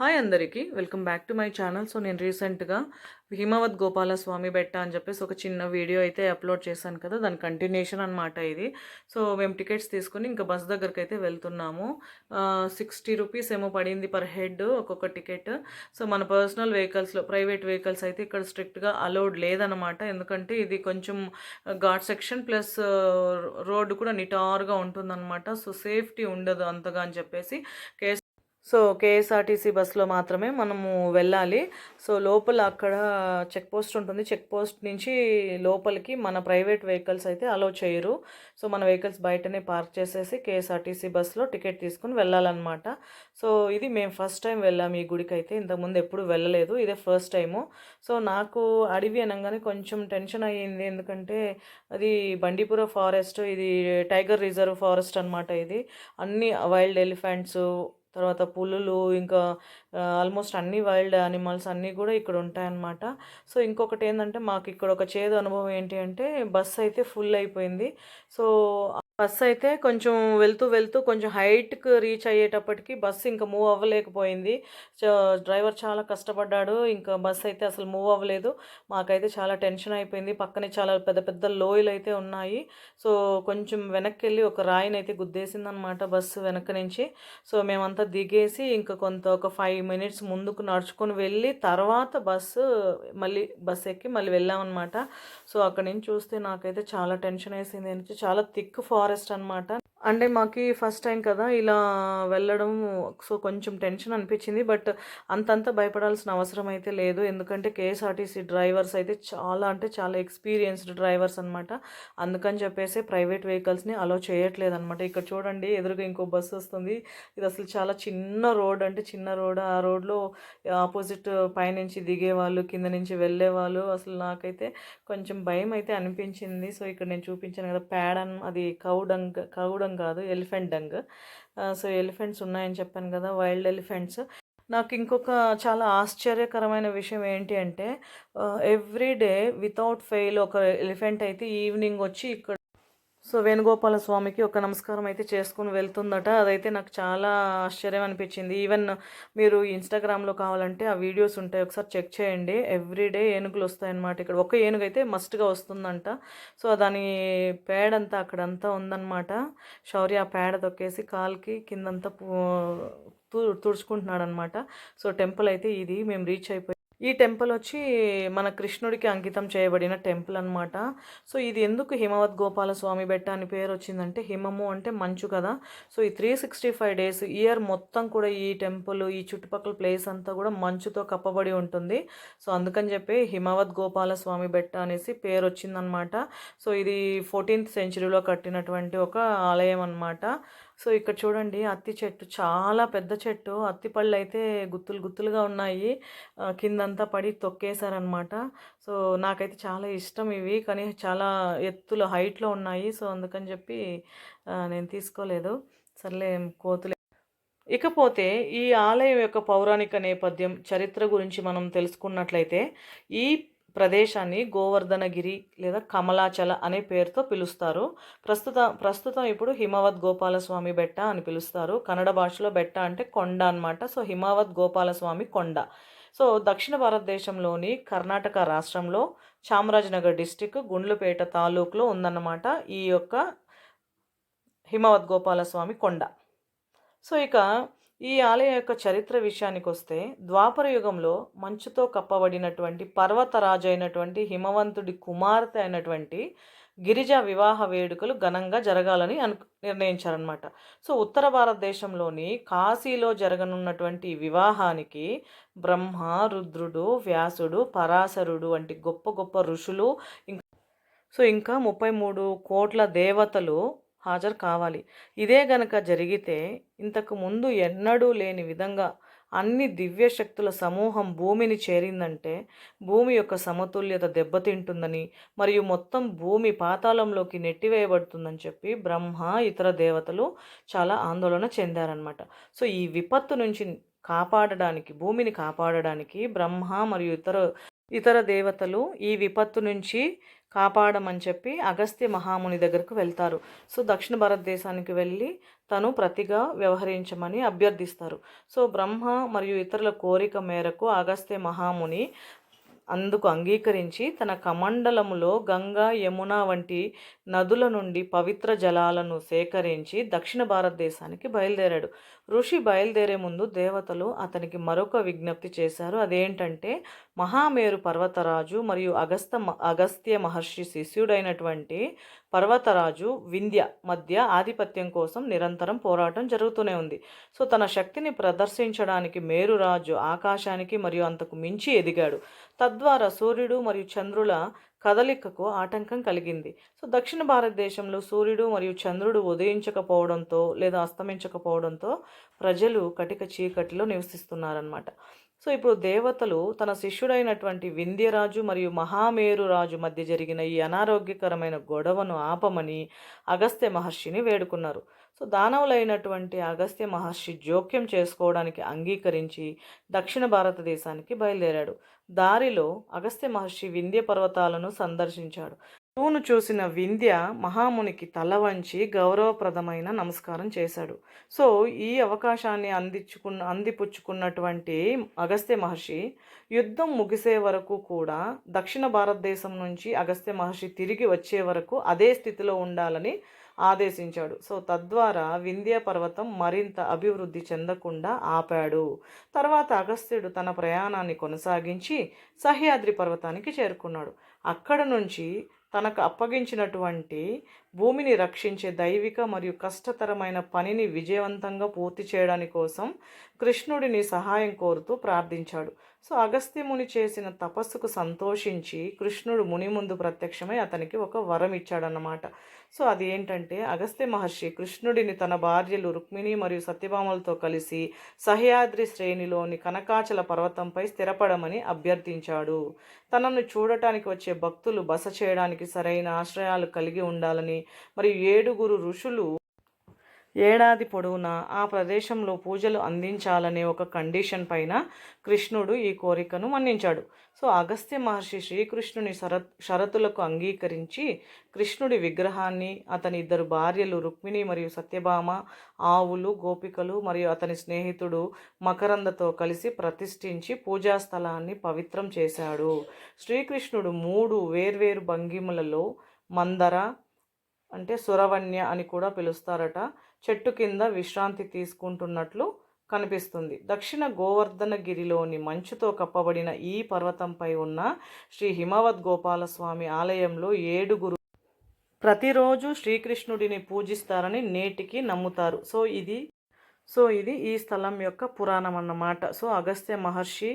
Hi అందరికీ welcome back to my channel so నేను రీసెంట్గా హిమవత్ గోపాల స్వామి బెట్ట అని చెప్పేసి ఒక చిన్న వీడియో అయితే అప్లోడ్ చేశాను కదా దాని కంటిన్యూషన్ అనమాట ఇది. సో మేము టికెట్స్ తీసుకుని ఇంకా బస్ దగ్గరికి అయితే వెళ్తున్నాము సిక్స్టీ రూపీస్ ఏమో పడింది పర్ హెడ్ ఒక్కొక్క టికెట్ సో మన పర్సనల్ వెహికల్స్లో ప్రైవేట్ వెహికల్స్ అయితే ఇక్కడ స్ట్రిక్ట్గా అలౌడ్ లేదనమాట ఎందుకంటే ఇది కొంచెం ఘాట్ సెక్షన్ ప్లస్ రోడ్డు కూడా నిటారుగా ఉంటుందన్నమాట. సో సేఫ్టీ ఉండదు అంతగా అని చెప్పేసి కేసు సో కేఎస్ఆర్టీసీ బస్సులో మాత్రమే మనము వెళ్ళాలి. సో లోపల అక్కడ చెక్ పోస్ట్ ఉంటుంది. చెక్ పోస్ట్ నుంచి లోపలికి మన ప్రైవేట్ వెహికల్స్ అయితే అలో చేయరు. సో మన వెహికల్స్ బయటనే పార్క్ చేసేసి కేఎస్ఆర్టీసీ బస్సులో టికెట్ తీసుకుని వెళ్ళాలన్నమాట. సో ఇది మేము ఫస్ట్ టైం వెళ్ళాం ఈ గుడికి అయితే ఇంతకుముందు ఎప్పుడు వెళ్ళలేదు. ఇదే ఫస్ట్ టైము. సో నాకు అడవి అనగానే కొంచెం టెన్షన్ అయ్యింది. ఎందుకంటే అది బండీపుర ఫారెస్ట్ ఇది టైగర్ రిజర్వ్ ఫారెస్ట్ అనమాట ఇది. అన్ని వైల్డ్ ఎలిఫెంట్స్ తర్వాత పులులు ఇంకా ఆల్మోస్ట్ అన్ని వైల్డ్ యానిమల్స్ అన్నీ కూడా ఇక్కడ ఉంటాయన్నమాట. సో ఇంకొకటి ఏంటంటే మాకు ఇక్కడ ఒక చేదు అనుభవం ఏంటి అంటే బస్సు అయితే ఫుల్ అయిపోయింది. సో బస్సు అయితే కొంచెం వెళ్తూ వెళ్తూ కొంచెం హైట్కి రీచ్ అయ్యేటప్పటికి బస్సు ఇంకా మూవ్ అవ్వలేకపోయింది. సో డ్రైవర్ చాలా కష్టపడ్డాడు. ఇంకా బస్సు అయితే అసలు మూవ్ అవ్వలేదు. మాకైతే చాలా టెన్షన్ అయిపోయింది. పక్కనే చాలా పెద్ద పెద్ద లోయలు అయితే ఉన్నాయి. సో కొంచెం వెనక్కి వెళ్ళి ఒక రాయిని అయితే గుద్దేసిందనమాట బస్సు వెనక నుంచి. సో మేమంతా దిగేసి ఇంకా కొంత ఒక ఫైవ్ మినిట్స్ ముందుకు నడుచుకొని వెళ్ళి తర్వాత బస్సు మళ్ళీ బస్సు ఎక్కి మళ్ళీ వెళ్ళామన్నమాట. సో అక్కడి నుంచి చూస్తే నాకైతే చాలా టెన్షన్ వేసింది. చాలా థిక్ ఫార్ ఫారెస్ట్ అనమాట అంటే మాకు ఫస్ట్ టైం కదా ఇలా వెళ్ళడం సో కొంచెం టెన్షన్ అనిపించింది. బట్ అంతంత భయపడాల్సిన అవసరం అయితే లేదు. ఎందుకంటే కేఎస్ఆర్టీసీ డ్రైవర్స్ అయితే చాలా అంటే చాలా ఎక్స్పీరియన్స్డ్ డ్రైవర్స్ అనమాట అందుకని చెప్పేసి ప్రైవేట్ వెహికల్స్ని అలో చేయట్లేదు అనమాట ఇక్కడ చూడండి ఎదురుగా ఇంకో బస్సు వస్తుంది. ఇది అసలు చాలా చిన్న రోడ్ అంటే చిన్న రోడ్. ఆ రోడ్లో ఆపోజిట్ పైనుంచి దిగేవాళ్ళు కింద నుంచి వెళ్ళేవాళ్ళు. అసలు నాకైతే కొంచెం భయం అయితే అనిపించింది. సో ఇక్కడ నేను చూపించాను కదా ప్యాడన్ అది కౌడంగ్ కౌడంగ్ కాదు ఎలిఫెంట్ డంగ్. సో ఎలిఫెంట్స్ ఉన్నాయని చెప్పాను కదా వైల్డ్ ఎలిఫెంట్స్. నాకు ఇంకొక చాలా ఆశ్చర్యకరమైన విషయం ఏంటి అంటే ఎవ్రీ డే వితౌట్ ఫెయిల్ ఒక ఎలిఫెంట్ అయితే ఈవినింగ్ వచ్చి ఇక్కడ సో వేణుగోపాల స్వామికి ఒక నమస్కారం అయితే చేసుకుని వెళ్తుందట. అదైతే నాకు చాలా ఆశ్చర్యం అనిపించింది. ఈవెన్ మీరు ఇన్స్టాగ్రామ్లో కావాలంటే ఆ వీడియోస్ ఉంటాయి. ఒకసారి చెక్ చేయండి. ఎవ్రీడే ఏనుగులు వస్తాయన్నమాట ఇక్కడ. ఒక ఏనుగు అయితే మస్ట్గా వస్తుందంట. సో దాని పేడంతా అక్కడంతా ఉందన్నమాట. శౌర్య ఆ పేడ తొక్కేసి కాల్కి కిందంతా తుడుచుకుంటున్నాడు అనమాట సో టెంపుల్ అయితే ఇది. మేము రీచ్ అయిపోయి ఈ టెంపుల్ వచ్చి మన కృష్ణుడికి అంకితం చేయబడిన టెంపుల్ అనమాట సో ఇది ఎందుకు హిమవత్ గోపాల స్వామి బెట్ట అని పేరు వచ్చిందంటే హిమము అంటే మంచు కదా. సో ఈ three sixty five days year మొత్తం కూడా ఈ టెంపుల్ ఈ చుట్టుపక్కల ప్లేస్ అంతా కూడా మంచుతో కప్పబడి ఉంటుంది. సో అందుకని చెప్పి హిమవత్ గోపాల స్వామి బెట్ట అనేసి పేరు వచ్చిందనమాట సో ఇది ఫోర్టీన్త్ సెంచరీలో కట్టినటువంటి ఒక ఆలయం అనమాట సో ఇక్కడ చూడండి అత్తి చెట్టు చాలా పెద్ద చెట్టు. అత్తి పళ్ళు అయితే గుత్తులు గుత్తులుగా ఉన్నాయి. కిందంతా పడి తొక్కేశారనమాట సో నాకైతే చాలా ఇష్టం ఇవి. కానీ చాలా ఎత్తులు హైట్లో ఉన్నాయి. సో అందుకని చెప్పి నేను తీసుకోలేదు. సర్లే కోతులు. ఇకపోతే ఈ ఆలయం యొక్క పౌరాణిక నేపథ్యం చరిత్ర గురించి మనం తెలుసుకున్నట్లయితే ఈ ప్రదేశాన్ని గోవర్ధనగిరి లేదా కమలాచల అనే పేరుతో పిలుస్తారు. ప్రస్తుత ప్రస్తుతం ఇప్పుడు హిమవత్ గోపాలస్వామి బెట్ట అని పిలుస్తారు. కన్నడ భాషలో బెట్ట అంటే కొండ అనమాట సో హిమవత్ గోపాలస్వామి కొండ. సో దక్షిణ భారతదేశంలోని కర్ణాటక రాష్ట్రంలో చామరాజనగర్ డిస్టిక్ గుండ్లపేట తాలూకులో ఉందన్నమాట ఈ యొక్క హిమవత్ గోపాలస్వామి కొండ. సో ఇక ఈ ఆలయం యొక్క చరిత్ర విషయానికి వస్తే ద్వాపర యుగంలో మంచుతో కప్పబడినటువంటి పర్వతరాజు అయినటువంటి హిమవంతుడి కుమార్తె అయినటువంటి గిరిజ వివాహ వేడుకలు ఘనంగా జరగాలని అను నిర్ణయించారనమాట సో ఉత్తర భారతదేశంలోని కాశీలో జరగనున్నటువంటి వివాహానికి బ్రహ్మ రుద్రుడు వ్యాసుడు పరాశరుడు వంటి గొప్ప గొప్ప ఋషులు ఇంకా సో ఇంకా ముప్పై మూడు కోట్ల దేవతలు హాజరు కావాలి. ఇదే గనక జరిగితే ఇంతకు ముందు ఎన్నడూ లేని విధంగా అన్ని దివ్య శక్తుల సమూహం భూమిని చేరిందంటే భూమి యొక్క సమతుల్యత దెబ్బతింటుందని మరియు మొత్తం భూమి పాతాళంలోకి నెట్టివేయబడుతుందని చెప్పి బ్రహ్మ ఇతర దేవతలు చాలా ఆందోళన చెందారనమాట సో ఈ విపత్తు నుంచి కాపాడడానికి భూమిని కాపాడడానికి బ్రహ్మ మరియు ఇతర ఇతర దేవతలు ఈ విపత్తు నుంచి కాపాడమని చెప్పి అగస్త్య మహాముని దగ్గరకు వెళ్తారు. సో దక్షిణ భారతదేశానికి వెళ్ళి తను ప్రతిగా వ్యవహరించమని అభ్యర్థిస్తారు. సో బ్రహ్మ మరియు ఇతరుల కోరిక మేరకు అగస్త్య మహాముని అందుకు అంగీకరించి తన కమండలములో గంగా యమున వంటి నదుల నుండి పవిత్ర జలాలను సేకరించి దక్షిణ భారతదేశానికి బయలుదేరాడు. ఋషి బయలుదేరే ముందు దేవతలు అతనికి మరొక విజ్ఞప్తి చేశారు. అదేంటంటే మహామేరు పర్వతరాజు మరియు అగస్త అగస్త్య మహర్షి శిష్యుడైనటువంటి పర్వతరాజు వింధ్య మధ్య ఆధిపత్యం కోసం నిరంతరం పోరాటం జరుగుతూనే ఉంది. సో తన శక్తిని ప్రదర్శించడానికి మేరురాజు ఆకాశానికి మరియు అంతకు మించి ఎదిగాడు. తద్వారా సూర్యుడు మరియు చంద్రుల కదలికకు ఆటంకం కలిగింది. సో దక్షిణ భారతదేశంలో సూర్యుడు మరియు చంద్రుడు ఉదయించకపోవడంతో లేదా అస్తమించకపోవడంతో ప్రజలు కటిక చీకటిలో నివసిస్తున్నారన్నమాట. సో ఇప్పుడు దేవతలు తన శిష్యుడైనటువంటి వింధ్యరాజు మరియు మహామేరు రాజు మధ్య జరిగిన ఈ అనారోగ్యకరమైన గొడవను ఆపమని అగస్త్య మహర్షిని వేడుకున్నారు. సో దానవులైనటువంటి అగస్త్య మహర్షి జోక్యం చేసుకోవడానికి అంగీకరించి దక్షిణ భారతదేశానికి బయలుదేరాడు. దారిలో అగస్త్య మహర్షి వింధ్య పర్వతాలను సందర్శించాడు. శివును చూసిన వింధ్య మహామునికి తల వంచి గౌరవప్రదమైన నమస్కారం చేశాడు. సో ఈ అవకాశాన్ని అందించుకున్న అందిపుచ్చుకున్నటువంటి అగస్త్య మహర్షి యుద్ధం ముగిసే వరకు కూడా దక్షిణ భారతదేశం నుంచి అగస్త్య మహర్షి తిరిగి వచ్చే వరకు అదే స్థితిలో ఉండాలని ఆదేశించాడు. సో తద్వారా వింధ్య పర్వతం మరింత అభివృద్ధి చెందకుండా ఆపాడు. తర్వాత అగస్త్యుడు తన ప్రయాణాన్ని కొనసాగించి సహ్యాద్రి పర్వతానికి చేరుకున్నాడు. అక్కడ నుంచి తనకు అప్పగించినటువంటి భూమిని రక్షించే దైవిక మరియు కష్టతరమైన పనిని విజయవంతంగా పూర్తి చేయడానికి కోసం కృష్ణుడిని సహాయం కోరుతూ ప్రార్థించాడు. సో అగస్త్యముని చేసిన తపస్సుకు సంతోషించి కృష్ణుడు ముని ముందు ప్రత్యక్షమై అతనికి ఒక వరం ఇచ్చాడన్నమాట. సో అది ఏంటంటే అగస్త్య మహర్షి కృష్ణుడిని తన భార్యలు రుక్మిణి మరియు సత్యభామలతో కలిసి సహ్యాద్రి శ్రేణిలోని కనకాచల పర్వతంపై స్థిరపడమని అభ్యర్థించాడు. తనను చూడటానికి వచ్చే భక్తులు బస చేయడానికి సరైన ఆశ్రయాలు కలిగి ఉండాలని మరియు ఏడుగురు ఋషులు ఏడాది పొడవునా ఆ ప్రదేశంలో పూజలు అందించాలనే ఒక కండిషన్ పైన కృష్ణుడు ఈ కోరికను మన్నించాడు. సో అగస్త్య మహర్షి శ్రీకృష్ణుని షరత్ షరతులకు అంగీకరించి కృష్ణుడి విగ్రహాన్ని అతని ఇద్దరు భార్యలు రుక్మిణి మరియు సత్యభామ ఆవులు గోపికలు మరియు అతని స్నేహితుడు మకరందతో కలిసి ప్రతిష్ఠించి పూజా స్థలాన్ని పవిత్రం చేశాడు. శ్రీకృష్ణుడు మూడు వేర్వేరు భంగిములలో మందర అంటే సురవణ్య అని కూడా పిలుస్తారట. చెట్టు కింద విశ్రాంతి తీసుకుంటున్నట్లు కనిపిస్తుంది. దక్షిణ గోవర్ధనగిరిలోని మంచుతో కప్పబడిన ఈ పర్వతంపై ఉన్న శ్రీ హిమవద్ గోపాలస్వామి ఆలయంలో ఏడుగురు ప్రతిరోజు శ్రీకృష్ణుడిని పూజిస్తారని నేటికి నమ్ముతారు. సో ఇది సో ఇది ఈ స్థలం యొక్క పురాణం అన్నమాట. సో అగస్త్య మహర్షి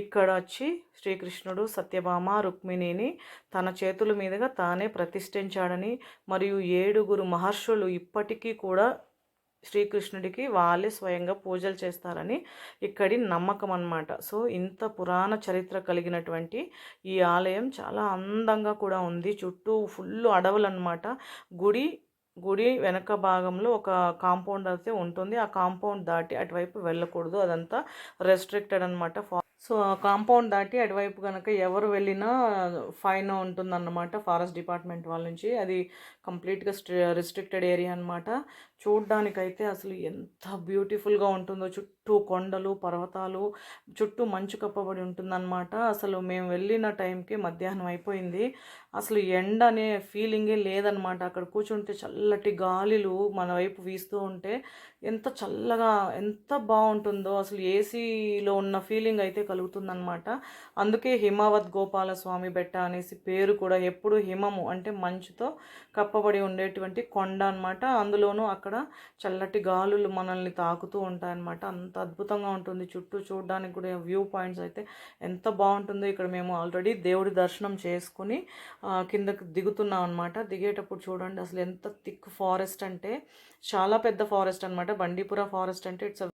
ఇక్కడ వచ్చి శ్రీకృష్ణుడు సత్యభామ రుక్మిణిని తన చేతుల మీదుగా తానే ప్రతిష్ఠించాడని మరియు ఏడుగురు మహర్షులు ఇప్పటికీ కూడా శ్రీకృష్ణుడికి వాళ్ళే స్వయంగా పూజలు చేస్తారని ఇక్కడి నమ్మకం అన్నమాట. సో ఇంత పురాణ చరిత్ర కలిగినటువంటి ఈ ఆలయం చాలా అందంగా కూడా ఉంది. చుట్టూ ఫుల్ అడవులు అనమాట గుడి గుడి వెనక భాగంలో ఒక కాంపౌండ్ అయితే ఉంటుంది. ఆ కాంపౌండ్ దాటి అటువైపు వెళ్ళకూడదు. అదంతా రెస్ట్రిక్టెడ్ అనమాట సో ఆ కాంపౌండ్ దాటి అటువైపు కనుక ఎవరు వెళ్ళినా ఫైన్ ఉంటుందన్నమాట. ఫారెస్ట్ డిపార్ట్మెంట్ వాళ్ళ నుంచి. అది కంప్లీట్గా రిస్ట్రిక్టెడ్ ఏరియా అనమాట చూడ్డానికైతే అసలు ఎంత బ్యూటిఫుల్గా ఉంటుందో. చుట్టూ కొండలు పర్వతాలు చుట్టూ మంచు కప్పబడి ఉంటుందన్నమాట. అసలు మేము వెళ్ళిన టైంకి మధ్యాహ్నం అయిపోయింది. అసలు ఎండ అనే ఫీలింగే లేదనమాట అక్కడ కూర్చుంటే చల్లటి గాలిలు మన వైపు వీస్తూ ఉంటే ఎంత చల్లగా ఎంత బాగుంటుందో అసలు ఏసీలో ఉన్న ఫీలింగ్ అయితే కలుగుతుందనమాట అందుకే హిమావత్ గోపాలస్వామి బెట్ట అనేసి పేరు కూడా ఎప్పుడు హిమము అంటే మంచుతో కప్పబడి ఉండేటువంటి కొండ అనమాట అందులోనూ అక్కడ చల్లటి గాలులు మనల్ని తాకుతూ ఉంటాయన్నమాట. అంత అద్భుతంగా ఉంటుంది. చుట్టూ చూడడానికి కూడా వ్యూ పాయింట్స్ అయితే ఎంత బాగుంటుందో ఇక్కడ మేము ఆల్రెడీ దేవుడి దర్శనం చేసుకుని కిందకి దిగుతున్నాం అనమాట దిగేటప్పుడు చూడండి అసలు ఎంత థిక్ ఫారెస్ట్ అంటే చాలా పెద్ద ఫారెస్ట్ అనమాట బండీపుర ఫారెస్ట్ అంటే it's uh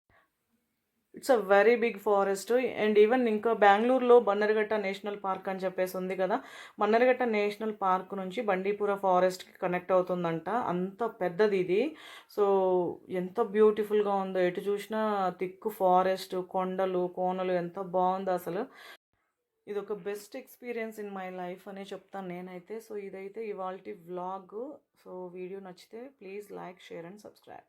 it's uh very big forest and even ఇంకా బెంగళూరులో బన్నరగట్ట నేషనల్ పార్క్ అని చెప్పేసి ఉంది కదా. బన్నరగట్ట నేషనల్ పార్క్ నుంచి బండీపుర ఫారెస్ట్కి కనెక్ట్ అవుతుందంట. అంత పెద్దది ఇది. సో ఎంత బ్యూటిఫుల్గా ఉందో ఎటు చూసినా తిక్కు ఫారెస్ట్ కొండలు కోనలు ఎంత బాగుందో అసలు. ఇది ఒక best experience in my life అనే చెప్తాను నేనైతే. సో ఇదైతే ఇవాల్టి వ్లాగ్. సో వీడియో నచ్చితే please like share and subscribe.